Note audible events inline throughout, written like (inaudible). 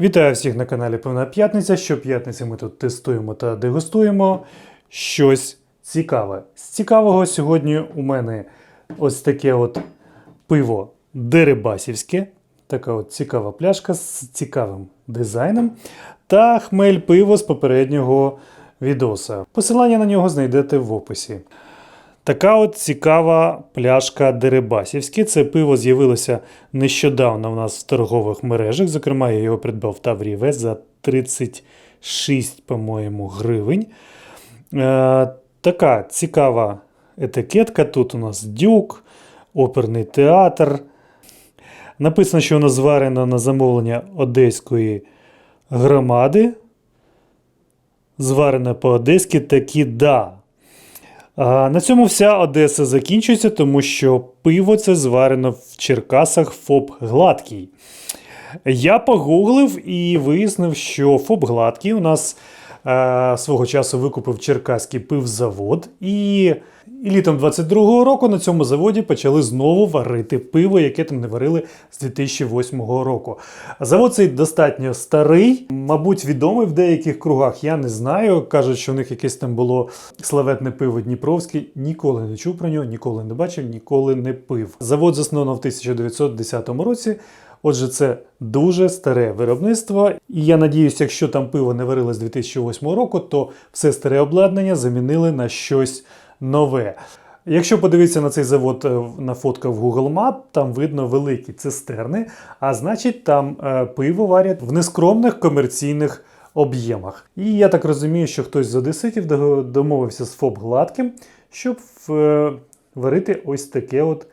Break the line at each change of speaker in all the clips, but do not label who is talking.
Вітаю всіх на каналі Певна П'ятниця. Щоп'ятниці ми тут тестуємо та дегустуємо щось цікаве. З цікавого сьогодні у мене ось таке от пиво Дерибасівське. Така от цікава пляшка з цікавим дизайном. Та хмель пиво з попереднього відоса. Посилання на нього знайдете в описі. Така от цікава пляшка Дерибасівське. Це пиво з'явилося нещодавно в нас в торгових мережах. Зокрема, я його придбав в Таврії Вест за 36, по-моєму, гривень. Е, така цікава етикетка. Тут у нас дюк, оперний театр. Написано, що воно зварено на замовлення одеської громади. Зварено по-одеськи таки да. На цьому вся Одеса закінчується, тому що пиво це зварено в Черкасах ФОП Гладкий. Я погуглив і вияснив, що ФОП Гладкий у нас е, свого часу викупив Черкаський пивзавод, і, і літом 22-го року на цьому заводі почали знову варити пиво, яке там не варили з 2008 року. Завод цей достатньо старий, мабуть, відомий в деяких кругах. Я не знаю. Кажуть, що у них якесь там було славетне пиво Дніпровське. Ніколи не чув про нього, ніколи не бачив, ніколи не пив. Завод засновано в 1910 році. Отже, це дуже старе виробництво. І я надіюся, якщо там пиво не варили з 2008 року, то все старе обладнання замінили на щось нове. Якщо подивитися на цей завод е, на фотках в Google Map, там видно великі цистерни, а значить, там е, пиво варять в нескромних комерційних об'ємах. І я так розумію, що хтось з одеситів домовився з ФОП Гладким, щоб е, варити ось таке от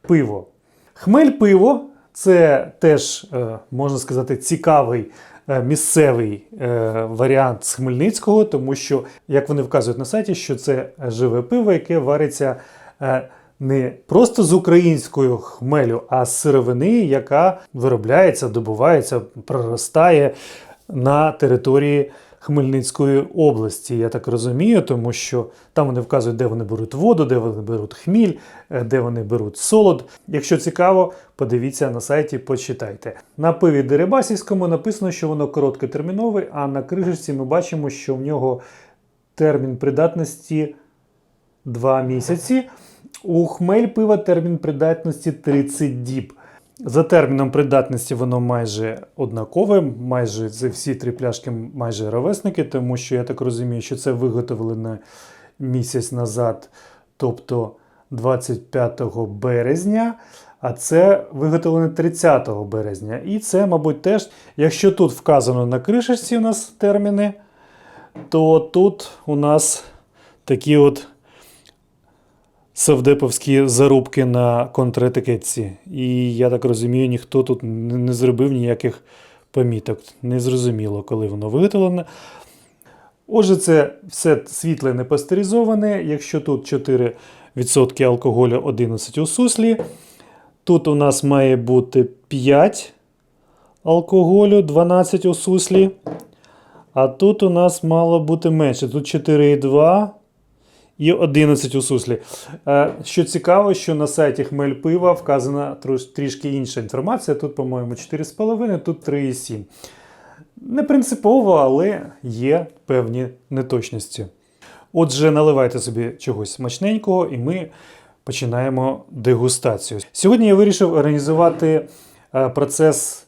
пиво. Хмель пиво це теж, можна сказати, цікавий місцевий е, варіант з Хмельницького, тому що, як вони вказують на сайті, що це живе пиво, яке вариться е, не просто з українською хмелю, а з сировини, яка виробляється, добувається, проростає на території Хмельницької області. Я так розумію, тому що там вони вказують, де вони беруть воду, де вони беруть хміль, е, де вони беруть солод. Якщо цікаво, подивіться на сайті, почитайте. На пиві Дерибасівському написано, що воно короткотермінове, а на кришечці ми бачимо, що в нього термін придатності 2 місяці. У хмель пива термін придатності 30 діб. За терміном придатності воно майже однакове, майже це всі три пляшки майже ровесники, тому що я так розумію, що це виготовлено місяць назад, тобто 25 березня, а це виготовлено 30 березня. І це, мабуть, теж, якщо тут вказано на кришечці у нас терміни, то тут у нас такі от совдеповські зарубки на контретикетці. І я так розумію, ніхто тут не не зробив ніяких поміток. Незрозуміло, коли воно виготовлене. Отже, це все світле не пастеризоване. Якщо тут 4% алкоголю 11 у суслі, тут у нас має бути 5 алкоголю, 12 у суслі. А тут у нас мало бути менше. Тут 4,2 і 11 у суслі. Е, Що цікаво, що на сайті Хмель пива вказана трішки інша інформація. Тут, по-моєму, 4,5, тут 3,7. Не принципово, але є певні неточності. Отже, наливайте собі чогось смачненького, і ми починаємо дегустацію. Сьогодні я вирішив організувати е, процес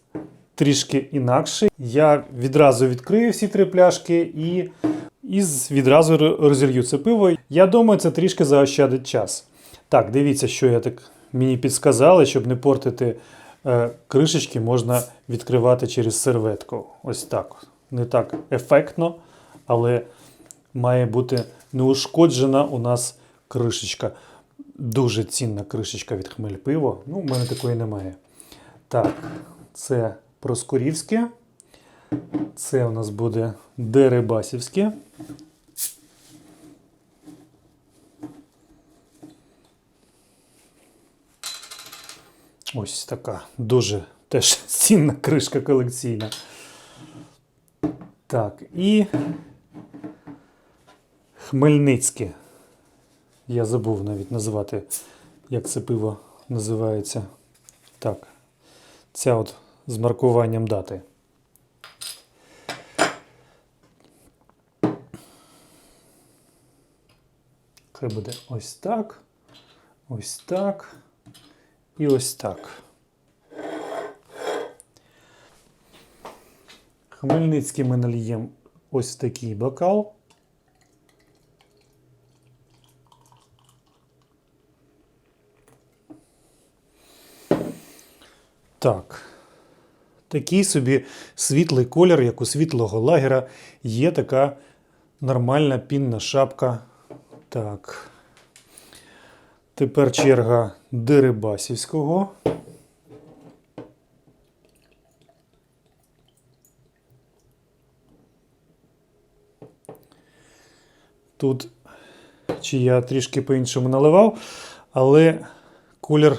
трішки інакше. Я відразу відкрию всі три пляшки і, і відразу р- розілью це пиво. Я думаю, це трішки заощадить час. Так, дивіться, що я так мені підсказали, щоб не портити е, кришечки, можна відкривати через серветку. Ось так. Не так ефектно, але має бути неушкоджена у нас кришечка. Дуже цінна кришечка від хмель пиво. Ну, у мене такої немає. Так, це Проскурівське. Це у нас буде Дерибасівське. Ось така дуже теж (laughs) цінна кришка колекційна. Так, і Хмельницьке. Я забув навіть назвати, як це пиво називається. Так, ця от з маркуванням дати. Хай буде ось так. Ось так і ось так. Хмельницький ми нальємо ось такий бокал. Так. Такий собі світлий колір, як у світлого лагера, є така нормальна пінна шапка. Так. Тепер черга Дерибасівського. Тут чи я трішки по-іншому наливав, але колір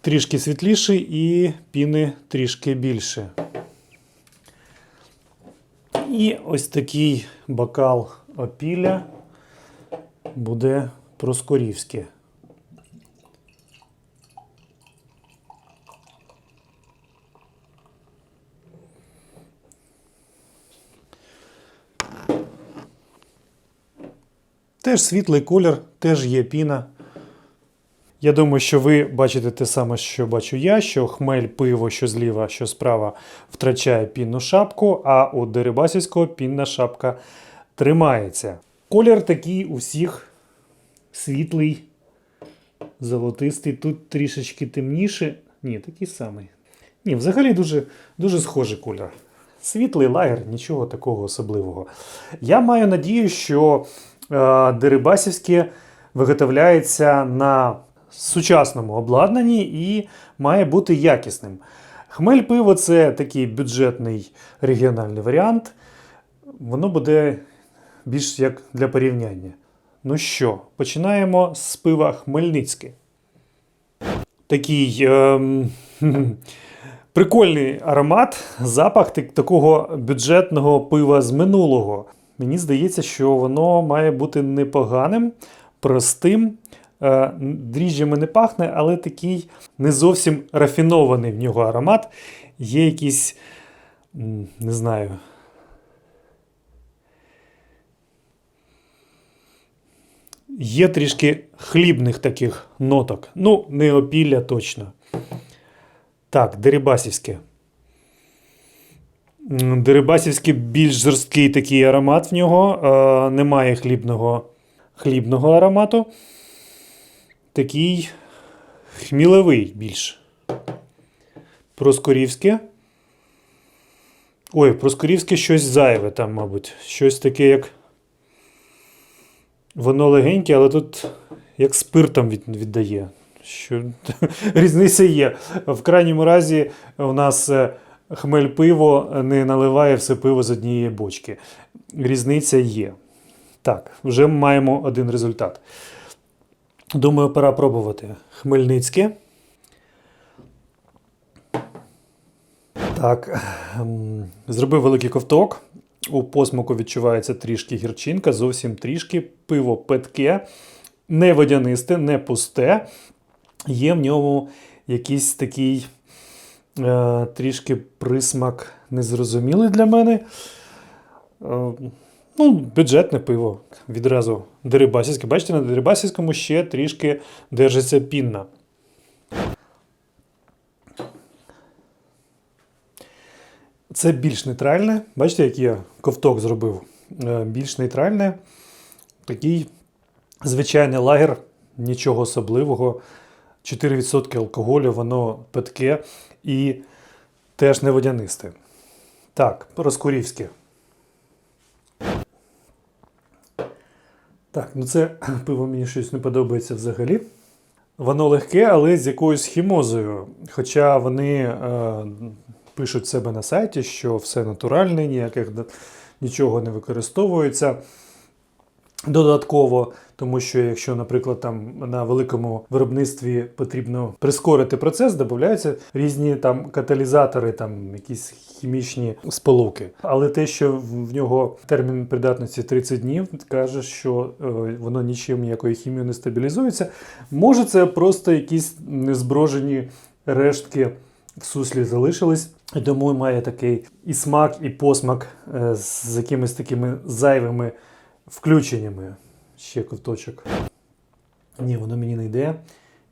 трішки світліший і піни трішки більше. І ось такий бокал опілля буде проскорівське. Теж світлий колір, теж є піна. Я думаю, що ви бачите те саме, що бачу я, що хмель пиво, що зліва, що справа, втрачає пінну шапку, а у Дерибасівського пінна шапка тримається. Колір такий у всіх світлий, золотистий. Тут трішечки темніше. Ні, такий самий. Ні, взагалі дуже, дуже схожий колір. Світлий лагер, нічого такого особливого. Я маю надію, що Дерибасівське виготовляється на сучасному обладнанні і має бути якісним. Хмель пиво це такий бюджетний регіональний варіант. Воно буде більш як для порівняння. Ну що, починаємо з пива Хмельницьке. Такий ем, (laughs) прикольний аромат, запах так- такого бюджетного пива з минулого. Мені здається, що воно має бути непоганим, простим. Е, Дріжджами не пахне, але такий не зовсім рафінований в нього аромат. Є якийсь, не знаю. Є трішки хлібних таких ноток. Ну, не опілля точно. Так, Дерибасівське. Дерибасівський більш жорсткий такий аромат в нього. Е, немає хлібного, хлібного аромату. Такий хмілевий більш. Проскорівське. Ой, Проскорівське щось зайве там, мабуть. Щось таке, як. Воно легеньке, але тут як спиртом від, віддає. Що... (laughs) Різниця є. В крайньому разі у нас е, хмель пиво не наливає все пиво з однієї бочки. Різниця є. Так, вже маємо один результат. Думаю, пора пробувати. Хмельницьке. Так, ем, зробив великий ковток. У посмаку відчувається трішки гірчинка, зовсім трішки. Пиво питке, не водянисте, не пусте. Є в ньому якийсь такий трішки присмак незрозумілий для мене. Е, ну, бюджетне пиво. Відразу дерибасівське. Бачите, на дерибасівському ще трішки держиться пінна. Це більш нейтральне. Бачите, як я ковток зробив? Е, Більш нейтральне. Такий звичайний лагер, нічого особливого. 4% алкоголю, воно питке і теж не водянисте. Так, Проскурівське. Так, ну це (clears throat) пиво мені щось не подобається взагалі. Воно легке, але з якоюсь хімозою. Хоча вони е, пишуть себе на сайті, що все натуральне, ніяких нічого не використовується додатково, тому що якщо, наприклад, там на великому виробництві потрібно прискорити процес, додаються різні там каталізатори, там якісь хімічні сполуки. Але те, що в нього термін придатності 30 днів, каже, що е, воно нічим ніякою хімією не стабілізується. Може, це просто якісь незброжені рештки в суслі залишились. І тому має такий і смак, і посмак е, з якимись такими зайвими включеннями. ще ковточок. Ні, воно мені не йде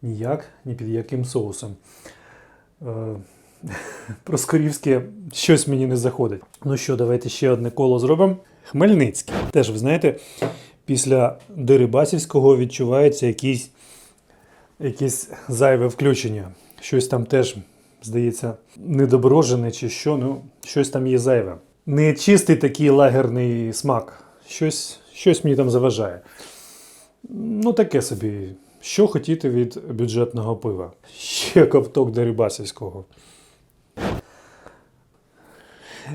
ніяк, ні під яким соусом. Е, (laughs) Проскорівське щось мені не заходить. Ну що, давайте ще одне коло зробимо. Хмельницький. Теж, ви знаєте, після Дерибасівського відчувається якийсь, якесь зайве включення. Щось там теж, здається, недоброжене чи що, ну, щось там є зайве. Не чистий такий лагерний смак. Щось, щось мені там заважає. Ну, таке собі. Що хотіти від бюджетного пива? Ще ковток Дерибасівського.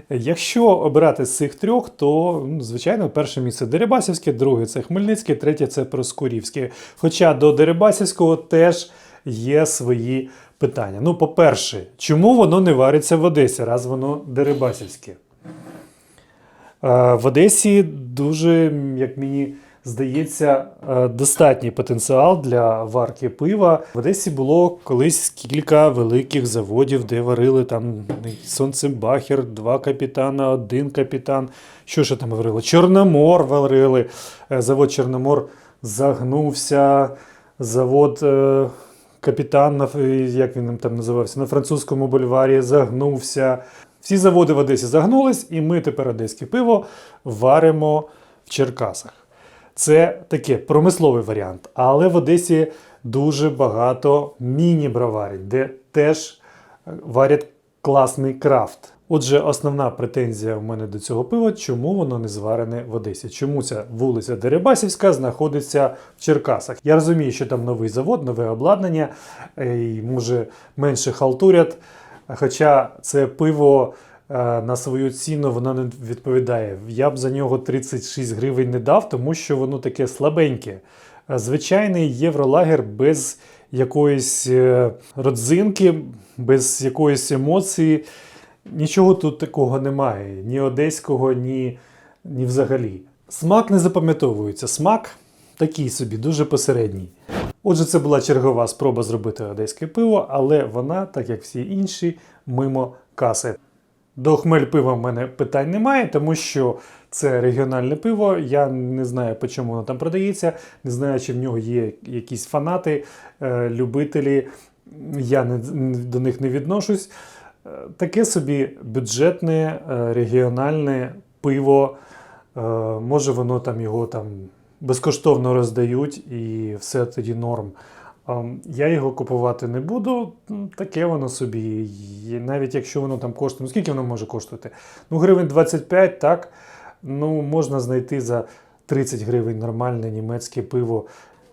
Якщо обирати з цих трьох, то ну, звичайно перше місце Дерибасівське, друге це Хмельницьке, третє це Проскурівське. Хоча до Дерибасівського теж є свої питання. Ну, по-перше, чому воно не вариться в Одесі, раз воно Дерибасівське? Е, В Одесі дуже, як мені здається, е, достатній потенціал для варки пива. В Одесі було колись кілька великих заводів, де варили там Сонцебахер, два капітана, один капітан. Що ще там варили? Чорномор варили. Е, Завод Чорномор загнувся. Завод капітан, як він там називався, на французькому бульварі загнувся. Всі заводи в Одесі загнулись, і ми тепер одеське пиво варимо в Черкасах. Це таке промисловий варіант. Але в Одесі дуже багато міні-броварень, де теж е, варять класний крафт. Отже, основна претензія в мене до цього пива, чому воно не зварене в Одесі? Чому ця вулиця Дерибасівська знаходиться в Черкасах? Я розумію, що там новий завод, нове обладнання, е, і може менше халтурять. Хоча це пиво е, на свою ціну воно не відповідає. Я б за нього 36 гривень не дав, тому що воно таке слабеньке. Е, Звичайний євролагер без якоїсь е, родзинки, без якоїсь емоції. Нічого тут такого немає. Ні одеського, ні, ні взагалі. Смак не запам'ятовується. Смак такий собі, дуже посередній. Отже, це була чергова спроба зробити одеське пиво, але вона, так як всі інші, мимо каси. До хмель пива в мене питань немає, тому що це регіональне пиво. Я не знаю, по чому воно там продається, не знаю, чи в нього є якісь фанати, е, любителі. Я до них не відношусь. Е, Таке собі бюджетне е, регіональне пиво. Може, воно там його там безкоштовно роздають і все тоді норм. Я його купувати не буду, таке воно собі. І навіть якщо воно там коштує, ну скільки воно може коштувати? Ну, гривень 25, так. Ну, можна знайти за 30 гривень нормальне німецьке пиво.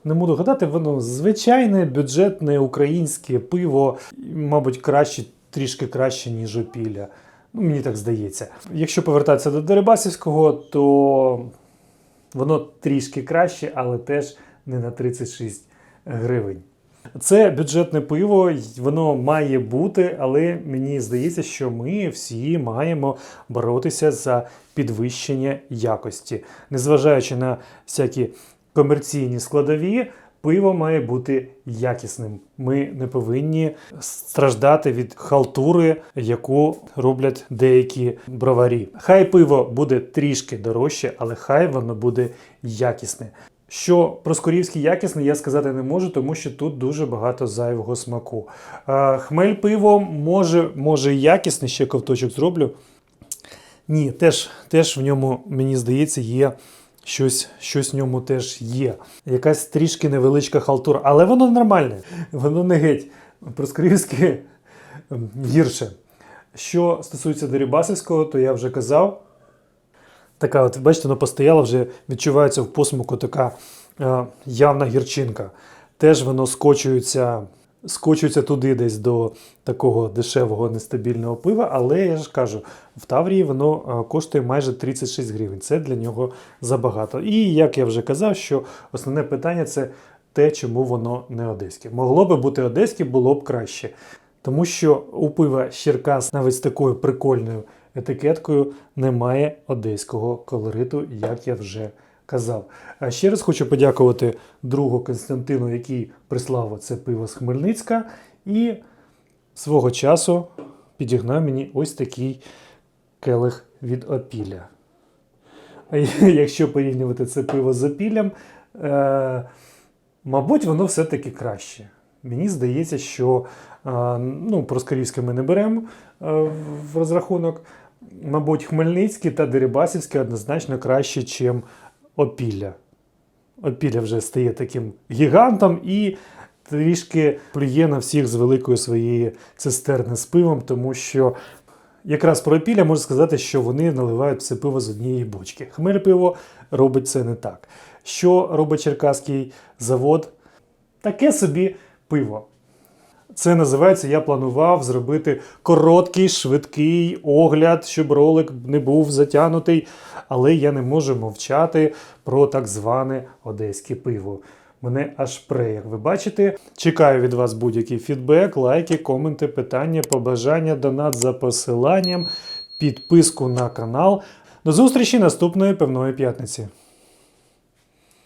Не буду гадати, воно звичайне бюджетне українське пиво, мабуть, краще, трішки краще, ніж опілля. Ну, мені так здається. Якщо повертатися до Дерибасівського, то воно трішки краще, але теж не на 36 гривень. Це бюджетне пиво, воно має бути, але мені здається, що ми всі маємо боротися за підвищення якості. Незважаючи на всякі комерційні складові, пиво має бути якісним. Ми не повинні страждати від халтури, яку роблять деякі броварі. Хай пиво буде трішки дорожче, але хай воно буде якісне. Що Проскурівський якісний, я сказати не можу, тому що тут дуже багато зайвого смаку. Хмель пиво може, може якісне, ще ковточок зроблю. Ні, теж, теж в ньому, мені здається, є щось, щось в ньому теж є. Якась трішки невеличка халтура, але воно нормальне, воно не геть. Проскурівське ем, гірше. Що стосується Дерибасівського, то я вже казав, така, от, бачите, воно постояло, вже відчувається в посмаку така е, явна гірчинка. Теж воно скочується, скочується туди десь до такого дешевого нестабільного пива, але я ж кажу, в Таврії воно е, коштує майже 36 гривень. Це для нього забагато. І як я вже казав, що основне питання це те, чому воно не одеське. Могло би бути одеське, було б краще. Тому що у пива Черкас навіть з такою прикольною етикеткою немає одеського колориту, як я вже казав. А ще раз хочу подякувати другу Константину, який прислав це пиво з Хмельницька, і свого часу підігнав мені ось такий келих від опілля. А (laughs) якщо порівнювати це пиво з опіллям, Е, мабуть, воно все-таки краще. Мені здається, що е, ну, Проскурівське ми не беремо е, в розрахунок. Мабуть, Хмельницьке та Дерибасівське однозначно краще, ніж Опілля. Опілля вже стає таким гігантом і трішки плює на всіх з великої своєї цистерни з пивом, тому що якраз про Опілля можу сказати, що вони наливають все пиво з однієї бочки. Хмель пиво робить це не так. Що робить Черкаський завод? Таке собі пиво. Це називається, я планував зробити короткий, швидкий огляд, щоб ролик не був затягнутий, але я не можу мовчати про так зване одеське пиво. Мене аж пре, як ви бачите. Чекаю від вас будь-який фідбек, лайки, коменти, питання, побажання, донат за посиланням, підписку на канал. До зустрічі наступної певної п'ятниці.